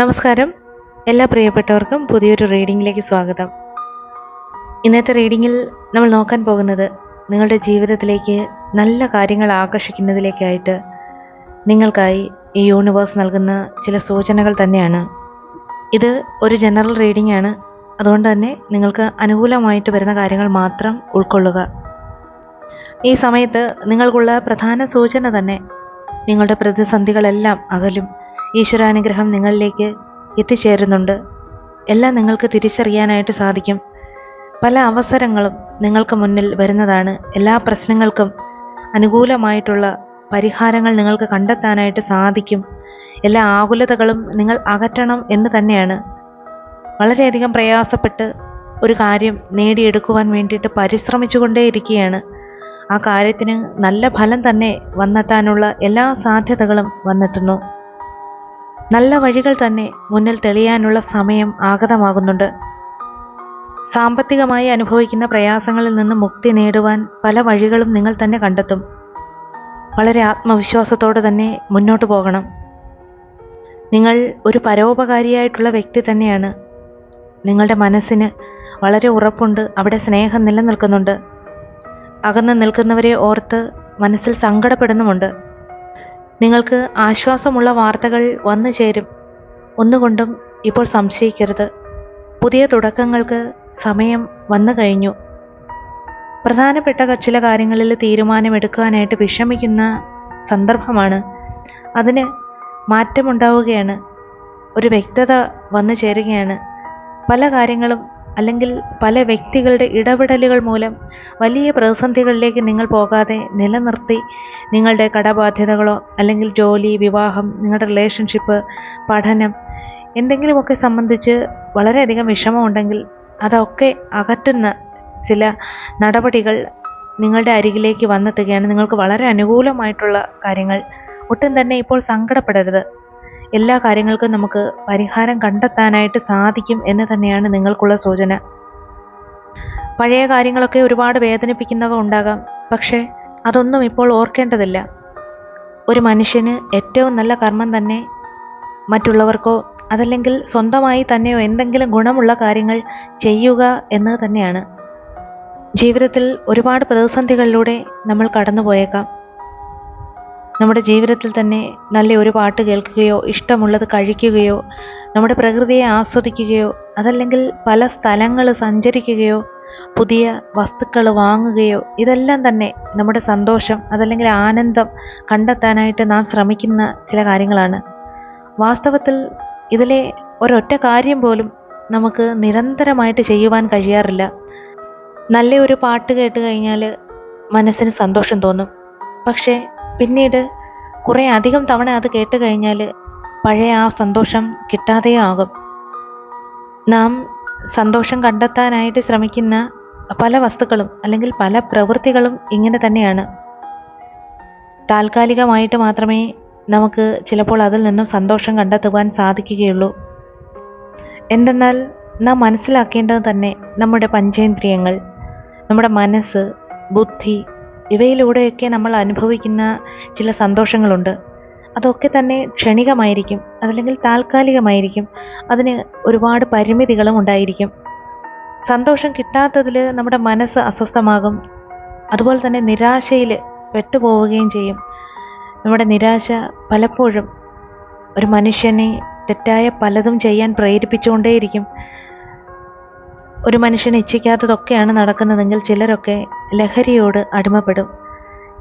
നമസ്കാരം. എല്ലാ പ്രിയപ്പെട്ടവർക്കും പുതിയൊരു റീഡിങ്ങിലേക്ക് സ്വാഗതം. ഇന്നത്തെ റീഡിങ്ങിൽ നമ്മൾ നോക്കാൻ പോകുന്നത് നിങ്ങളുടെ ജീവിതത്തിലേക്ക് നല്ല കാര്യങ്ങൾ ആകർഷിക്കുന്നതിലേക്കായിട്ട് നിങ്ങൾക്കായി ഈ യൂണിവേഴ്സ് നൽകുന്ന ചില സൂചനകൾ തന്നെയാണ്. ഇത് ഒരു ജനറൽ റീഡിംഗ് ആണ്. അതുകൊണ്ട് തന്നെ നിങ്ങൾക്ക് അനുകൂലമായിട്ട് വരുന്ന കാര്യങ്ങൾ മാത്രം ഉൾക്കൊള്ളുക. ഈ സമയത്ത് നിങ്ങൾക്കുള്ള പ്രധാന സൂചന തന്നെ നിങ്ങളുടെ പ്രതിസന്ധികളെല്ലാം അകലും. ഈശ്വരാനുഗ്രഹം നിങ്ങളിലേക്ക് എത്തിച്ചേരുന്നുണ്ട്. എല്ലാം നിങ്ങൾക്ക് തിരിച്ചറിയാനായിട്ട് സാധിക്കും. പല അവസരങ്ങളും നിങ്ങൾക്ക് മുന്നിൽ വരുന്നതാണ്. എല്ലാ പ്രശ്നങ്ങൾക്കും അനുകൂലമായിട്ടുള്ള പരിഹാരങ്ങൾ നിങ്ങൾക്ക് കണ്ടെത്താനായിട്ട് സാധിക്കും. എല്ലാ ആകുലതകളും നിങ്ങൾ അകറ്റണം എന്ന് തന്നെയാണ്. വളരെയധികം പ്രയാസപ്പെട്ട് ഒരു കാര്യം നേടിയെടുക്കുവാൻ വേണ്ടിയിട്ട് പരിശ്രമിച്ചുകൊണ്ടേയിരിക്കുകയാണ്. ആ കാര്യത്തിന് നല്ല ഫലം തന്നെ വന്നെത്താനുള്ള എല്ലാ സാധ്യതകളും വന്നെത്തുന്നു. നല്ല വഴികൾ തന്നെ മുന്നിൽ തെളിയാനുള്ള സമയം ആഗതമാകുന്നുണ്ട്. സാമ്പത്തികമായി അനുഭവിക്കുന്ന പ്രയാസങ്ങളിൽ നിന്ന് മുക്തി നേടുവാൻ പല വഴികളും നിങ്ങൾ തന്നെ കണ്ടെത്തും. വളരെ ആത്മവിശ്വാസത്തോടെ തന്നെ മുന്നോട്ട് പോകണം. നിങ്ങൾ ഒരു പരോപകാരിയായിട്ടുള്ള വ്യക്തി തന്നെയാണ്. നിങ്ങളുടെ മനസ്സിന് വളരെ ഉറപ്പുണ്ട് അവിടെ സ്നേഹം നിലനിൽക്കുന്നുണ്ട്. അകന്ന് നിൽക്കുന്നവരെ ഓർത്ത് മനസ്സിൽ സങ്കടപ്പെടുന്നുമുണ്ട്. നിങ്ങൾക്ക് ആശ്വാസമുള്ള വാർത്തകൾ വന്നു ചേരും. ഒന്നുകൊണ്ടും ഇപ്പോൾ സംശയിക്കരുത്. പുതിയ തുടക്കങ്ങൾക്ക് സമയം വന്നു കഴിഞ്ഞു. പ്രധാനപ്പെട്ട ചില കാര്യങ്ങളിൽ തീരുമാനമെടുക്കാനായിട്ട് വിഷമിക്കുന്ന സന്ദർഭമാണ്. അതിന് മാറ്റമുണ്ടാവുകയാണ്. ഒരു വ്യക്തത വന്നു ചേരുകയാണ്. പല കാര്യങ്ങളും അല്ലെങ്കിൽ പല വ്യക്തികളുടെ ഇടപെടലുകൾ മൂലം വലിയ പ്രതിസന്ധികളിലേക്ക് നിങ്ങൾ പോകാതെ നിലനിർത്തി നിങ്ങളുടെ കടബാധ്യതകളോ അല്ലെങ്കിൽ ജോലി വിവാഹം നിങ്ങളുടെ റിലേഷൻഷിപ്പ് പഠനം എന്തെങ്കിലുമൊക്കെ സംബന്ധിച്ച് വളരെയധികം വിഷമമുണ്ടെങ്കിൽ അതൊക്കെ അകറ്റുന്ന ചില നടപടികൾ നിങ്ങളുടെ അരികിലേക്ക് വന്നെത്തുകയാണ്. നിങ്ങൾക്ക് വളരെ അനുകൂലമായിട്ടുള്ള കാര്യങ്ങൾ ഒട്ടും തന്നെ ഇപ്പോൾ സങ്കടപ്പെടരുത്. എല്ലാ കാര്യങ്ങൾക്കും നമുക്ക് പരിഹാരം കണ്ടെത്താനായിട്ട് സാധിക്കും എന്ന് തന്നെയാണ് നിങ്ങൾക്കുള്ള സൂചന. പഴയ കാര്യങ്ങളൊക്കെ ഒരുപാട് വേദനിപ്പിക്കുന്നവ ഉണ്ടാകാം. പക്ഷേ അതൊന്നും ഇപ്പോൾ ഓർക്കേണ്ടതില്ല. ഒരു മനുഷ്യന് ഏറ്റവും നല്ല കർമ്മം തന്നെ മറ്റുള്ളവർക്കോ അതല്ലെങ്കിൽ സ്വന്തമായി തന്നെയോ എന്തെങ്കിലും ഗുണമുള്ള കാര്യങ്ങൾ ചെയ്യുക എന്നത് തന്നെയാണ്. ജീവിതത്തിൽ ഒരുപാട് പ്രതിസന്ധികളിലൂടെ നമ്മൾ കടന്നു പോയേക്കാം നമ്മുടെ ജീവിതത്തിൽ തന്നെ നല്ല ഒരു പാട്ട് കേൾക്കുകയോ ഇഷ്ടമുള്ളത് കഴിക്കുകയോ നമ്മുടെ പ്രകൃതിയെ ആസ്വദിക്കുകയോ അതല്ലെങ്കിൽ പല സ്ഥലങ്ങൾ സഞ്ചരിക്കുകയോ പുതിയ വസ്തുക്കൾ വാങ്ങുകയോ ഇതെല്ലാം തന്നെ നമ്മുടെ സന്തോഷം അതല്ലെങ്കിൽ ആനന്ദം കണ്ടെത്താനായിട്ട് നാം ശ്രമിക്കുന്ന ചില കാര്യങ്ങളാണ്. വാസ്തവത്തിൽ ഇതിലെ ഒരൊറ്റ കാര്യം പോലും നമുക്ക് നിരന്തരമായിട്ട് ചെയ്യുവാൻ കഴിയാറില്ല. നല്ല ഒരു പാട്ട് കേട്ട് കഴിഞ്ഞാൽ മനസ്സിന് സന്തോഷം തോന്നും. പക്ഷേ പിന്നീട് കുറേ അധികം തവണ അത് കേട്ട് കഴിഞ്ഞാൽ പഴയ ആ സന്തോഷം കിട്ടാതെ ആകും. നാം സന്തോഷം കണ്ടെത്താനായിട്ട് ശ്രമിക്കുന്ന പല വസ്തുക്കളും അല്ലെങ്കിൽ പല പ്രവൃത്തികളും ഇങ്ങനെ തന്നെയാണ്. താൽക്കാലികമായിട്ട് മാത്രമേ നമുക്ക് ചിലപ്പോൾ അതിൽ നിന്നും സന്തോഷം കണ്ടെത്തുവാൻ സാധിക്കുകയുള്ളൂ. എന്തെന്നാൽ നാം മനസ്സിലാക്കേണ്ടത് തന്നെ നമ്മുടെ പഞ്ചേന്ദ്രിയങ്ങൾ നമ്മുടെ മനസ്സ് ബുദ്ധി ഇവയിലൂടെയൊക്കെ നമ്മൾ അനുഭവിക്കുന്ന ചില സന്തോഷങ്ങളുണ്ട്. അതൊക്കെ തന്നെ ക്ഷണികമായിരിക്കും അതല്ലെങ്കിൽ താൽക്കാലികമായിരിക്കും. അതിന് ഒരുപാട് പരിമിതികളും ഉണ്ടായിരിക്കും. സന്തോഷം കിട്ടാത്തതിൽ നമ്മുടെ മനസ്സ് അസ്വസ്ഥമാകും. അതുപോലെ തന്നെ നിരാശയിൽ പെട്ടുപോവുകയും ചെയ്യും. നമ്മുടെ നിരാശ പലപ്പോഴും ഒരു മനുഷ്യനെ തെറ്റായ പലതും ചെയ്യാൻ പ്രേരിപ്പിച്ചുകൊണ്ടേയിരിക്കും. ഒരു മനുഷ്യൻ ഇച്ഛിക്കാത്തതൊക്കെയാണ് നടക്കുന്നതെങ്കിൽ ചിലരൊക്കെ ലഹരിയോട് അടിമപ്പെടും.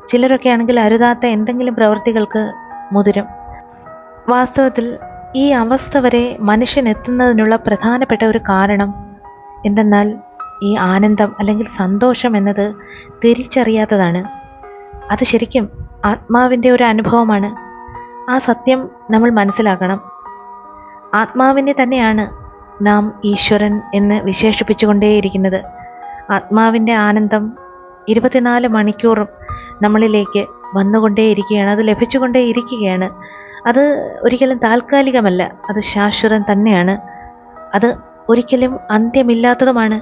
ചിലരൊക്കെ ആണെങ്കിൽ അരുതാത്ത എന്തെങ്കിലും പ്രവൃത്തികൾക്ക് മുതിരും. വാസ്തവത്തിൽ ഈ അവസ്ഥ വരെ മനുഷ്യൻ എത്തുന്നതിനുള്ള പ്രധാനപ്പെട്ട ഒരു കാരണം എന്തെന്നാൽ ഈ ആനന്ദം അല്ലെങ്കിൽ സന്തോഷം എന്നത് തിരിച്ചറിയാത്തതാണ്. അത് ശരിക്കും ആത്മാവിന്റെ ഒരു അനുഭവമാണ്. ആ സത്യം നമ്മൾ മനസ്സിലാക്കണം. ആത്മാവിനെ തന്നെയാണ് നാം ഈശ്വരൻ എന്ന് വിശേഷിപ്പിച്ചുകൊണ്ടേയിരിക്കുന്നത്. ആത്മാവിന്റെ ആനന്ദം ഇരുപത്തിനാല് മണിക്കൂറും നമ്മളിലേക്ക് വന്നുകൊണ്ടേയിരിക്കുകയാണ്. അത് ലഭിച്ചുകൊണ്ടേയിരിക്കുകയാണ്. അത് ഒരിക്കലും താൽക്കാലികമല്ല. അത് ശാശ്വതം തന്നെയാണ്. അത് ഒരിക്കലും അന്ത്യമില്ലാത്തതുമാണ്.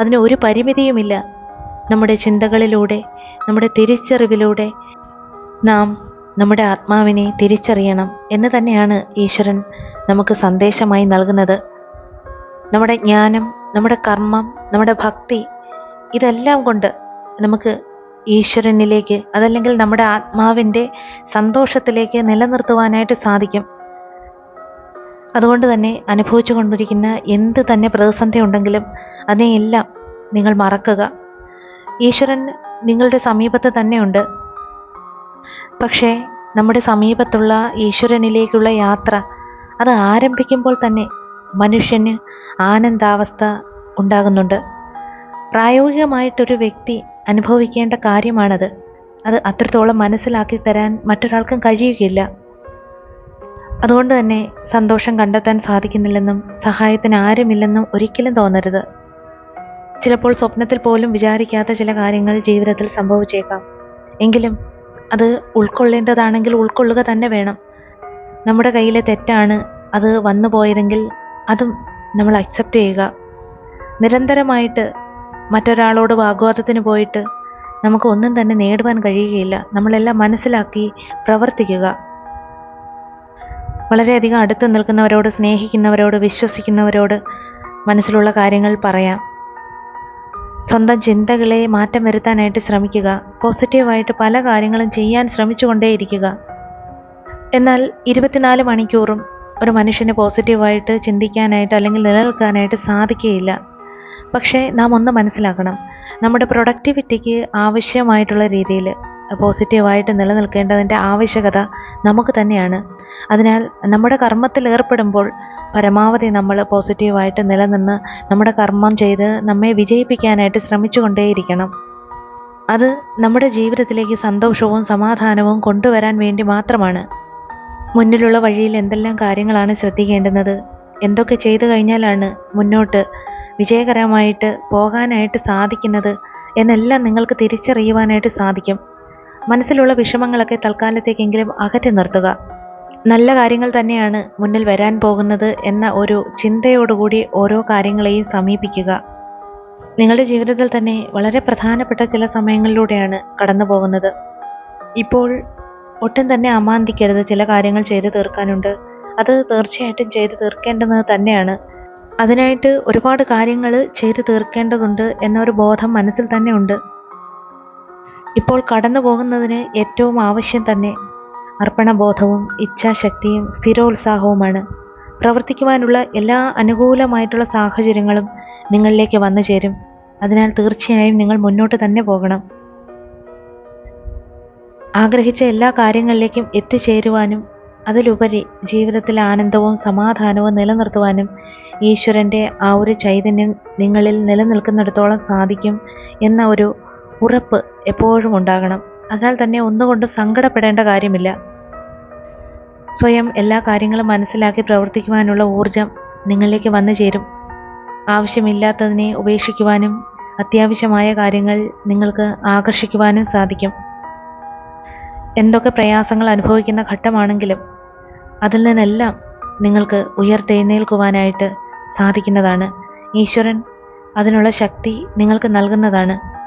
അതിന് ഒരു പരിമിതിയുമില്ല. നമ്മുടെ ചിന്തകളിലൂടെ നമ്മുടെ തിരിച്ചറിവിലൂടെ നാം നമ്മുടെ ആത്മാവിനെ തിരിച്ചറിയണം എന്ന് തന്നെയാണ് ഈശ്വരൻ നമുക്ക് സന്ദേശമായി നൽകുന്നത്. നമ്മുടെ ജ്ഞാനം നമ്മുടെ കർമ്മം നമ്മുടെ ഭക്തി ഇതെല്ലാം കൊണ്ട് നമുക്ക് ഈശ്വരനിലേക്ക് അതല്ലെങ്കിൽ നമ്മുടെ ആത്മാവിന്റെ സന്തോഷത്തിലേക്ക് നിലനിർത്തുവാനായിട്ട് സാധിക്കും. അതുകൊണ്ട് തന്നെ അനുഭവിച്ചു കൊണ്ടിരിക്കുന്ന എന്ത് തന്നെ പ്രതിസന്ധി ഉണ്ടെങ്കിലും അതിനെയെല്ലാം നിങ്ങൾ മറക്കുക. ഈശ്വരൻ നിങ്ങളുടെ സമീപത്ത് തന്നെയുണ്ട്. പക്ഷേ നമ്മുടെ സമീപത്തുള്ള ഈശ്വരനിലേക്കുള്ള യാത്ര അത് ആരംഭിക്കുമ്പോൾ തന്നെ മനുഷ്യന് ആനന്ദാവസ്ഥ ഉണ്ടാകുന്നുണ്ട്. പ്രായോഗികമായിട്ടൊരു വ്യക്തി അനുഭവിക്കേണ്ട കാര്യമാണത്. അത് അത്രത്തോളം മനസ്സിലാക്കി തരാൻ മറ്റൊരാൾക്കും കഴിയുകയില്ല. അതുകൊണ്ട് തന്നെ സന്തോഷം കണ്ടെത്താൻ സാധിക്കുന്നില്ലെന്നും സഹായത്തിന് ആരുമില്ലെന്നും ഒരിക്കലും തോന്നരുത്. ചിലപ്പോൾ സ്വപ്നത്തിൽ പോലും വിചാരിക്കാത്ത ചില കാര്യങ്ങൾ ജീവിതത്തിൽ സംഭവിച്ചേക്കാം. എങ്കിലും അത് ഉൾക്കൊള്ളേണ്ടതാണെങ്കിൽ ഉൾക്കൊള്ളുക തന്നെ വേണം. നമ്മുടെ കയ്യിലെ തെറ്റാണ് അത് വന്നു പോയതെങ്കിൽ അതും നമ്മൾ അക്സെപ്റ്റ് ചെയ്യുക. നിരന്തരമായിട്ട് മറ്റൊരാളോട് വാഗ്വാദത്തിന് പോയിട്ട് നമുക്ക് ഒന്നും തന്നെ നേടുവാൻ കഴിയുകയില്ല. നമ്മളെല്ലാം മനസ്സിലാക്കി പ്രവർത്തിക്കുക. വളരെയധികം അടുത്ത് നിൽക്കുന്നവരോട് സ്നേഹിക്കുന്നവരോട് വിശ്വസിക്കുന്നവരോട് മനസ്സിലുള്ള കാര്യങ്ങൾ പറയാം. സ്വന്തം ചിന്തകളെ മാറ്റം വരുത്താനായിട്ട് ശ്രമിക്കുക. പോസിറ്റീവായിട്ട് പല കാര്യങ്ങളും ചെയ്യാൻ ശ്രമിച്ചുകൊണ്ടേയിരിക്കുക. എന്നാൽ ഇരുപത്തിനാല് മണിക്കൂറും ഒരു മനുഷ്യന് പോസിറ്റീവായിട്ട് ചിന്തിക്കാനായിട്ട് അല്ലെങ്കിൽ നിലനിൽക്കാനായിട്ട് സാധിക്കുകയില്ല. പക്ഷേ നാം ഒന്ന് മനസ്സിലാക്കണം നമ്മുടെ പ്രൊഡക്ടിവിറ്റിക്ക് ആവശ്യമായിട്ടുള്ള രീതിയിൽ പോസിറ്റീവായിട്ട് നിലനിൽക്കേണ്ടതിന്റെ ആവശ്യകത നമുക്ക് തന്നെയാണ്. അതിനാൽ നമ്മുടെ കർമ്മത്തിൽ ഏർപ്പെടുമ്പോൾ പരമാവധി നമ്മൾ പോസിറ്റീവായിട്ട് നിലനിന്ന് നമ്മുടെ കർമ്മം ചെയ്ത് നമ്മെ വിജയിപ്പിക്കാനായിട്ട് ശ്രമിച്ചുകൊണ്ടേയിരിക്കണം. അത് നമ്മുടെ ജീവിതത്തിലേക്ക് സന്തോഷവും സമാധാനവും കൊണ്ടുവരാൻ വേണ്ടി മാത്രമാണ്. മുന്നിലുള്ള വഴിയിൽ എന്തെല്ലാം കാര്യങ്ങളാണ് ശ്രദ്ധിക്കേണ്ടുന്നത്? എന്തൊക്കെ ചെയ്തു കഴിഞ്ഞാലാണ് മുന്നോട്ട് വിജയകരമായിട്ട് പോകാനായിട്ട് സാധിക്കുന്നത്? എന്നെല്ലാം നിങ്ങൾക്ക് തിരിച്ചറിയുവാനായിട്ട് സാധിക്കും. മനസ്സിലുള്ള വിഷമങ്ങളൊക്കെ തൽക്കാലത്തേക്കെങ്കിലും അകറ്റി നിർത്തുക. നല്ല കാര്യങ്ങൾ തന്നെയാണ് മുന്നിൽ വരാൻ പോകുന്നത് എന്ന ഒരു ചിന്തയോടുകൂടി ഓരോ കാര്യങ്ങളെയും സമീപിക്കുക. നിങ്ങളുടെ ജീവിതത്തിൽ തന്നെ വളരെ പ്രധാനപ്പെട്ട ചില സമയങ്ങളിലൂടെയാണ് കടന്നു പോകുന്നത് ഇപ്പോൾ ഒട്ടും തന്നെ അമാന്തിക്കരുത്. ചില കാര്യങ്ങൾ ചെയ്തു തീർക്കാനുണ്ട്. അത് തീർച്ചയായിട്ടും ചെയ്തു തീർക്കേണ്ടത് തന്നെയാണ്. അതിനായിട്ട് ഒരുപാട് കാര്യങ്ങൾ ചെയ്തു തീർക്കേണ്ടതുണ്ട് എന്നൊരു ബോധം മനസ്സിൽ തന്നെ ഉണ്ട്. ഇപ്പോൾ കടന്നു പോകുന്നതിന് ഏറ്റവും ആവശ്യം തന്നെ അർപ്പണബോധവും ഇച്ഛാശക്തിയും സ്ഥിരോത്സാഹവുമാണ്. പ്രവർത്തിക്കുവാനുള്ള എല്ലാ അനുകൂലമായിട്ടുള്ള സാഹചര്യങ്ങളും നിങ്ങളിലേക്ക് വന്നു ചേരും. അതിനാൽ തീർച്ചയായും നിങ്ങൾ മുന്നോട്ട് തന്നെ പോകണം. ആഗ്രഹിച്ച എല്ലാ കാര്യങ്ങളിലേക്കും എത്തിച്ചേരുവാനും അതിലുപരി ജീവിതത്തിൽ ആനന്ദവും സമാധാനവും നിലനിർത്തുവാനും ഈശ്വരന്റെ ആ ഒരു ചൈതന്യം നിങ്ങളിൽ നിലനിൽക്കുന്നിടത്തോളം സാധിക്കും എന്ന ഒരു ഉറപ്പ് എപ്പോഴും ഉണ്ടാകണം. അതിനാൽ തന്നെ ഒന്നുകൊണ്ടും സങ്കടപ്പെടേണ്ട കാര്യമില്ല. സ്വയം എല്ലാ കാര്യങ്ങളും മനസ്സിലാക്കി പ്രവർത്തിക്കുവാനുള്ള ഊർജം നിങ്ങളിലേക്ക് വന്നു ചേരും. ആവശ്യമില്ലാത്തതിനെ ഉപേക്ഷിക്കുവാനും അത്യാവശ്യമായ കാര്യങ്ങൾ നിങ്ങൾക്ക് ആകർഷിക്കുവാനും സാധിക്കും. എന്തൊക്കെ പ്രയാസങ്ങൾ അനുഭവിക്കുന്ന ഘട്ടമാണെങ്കിലും അതിൽ നിന്നെല്ലാം നിങ്ങൾക്ക് ഉയർത്തെഴുന്നേൽക്കുവാനായിട്ട് സാധിക്കുന്നതാണ്. ഈശ്വരൻ അതിനുള്ള ശക്തി നിങ്ങൾക്ക് നൽകുന്നതാണ്.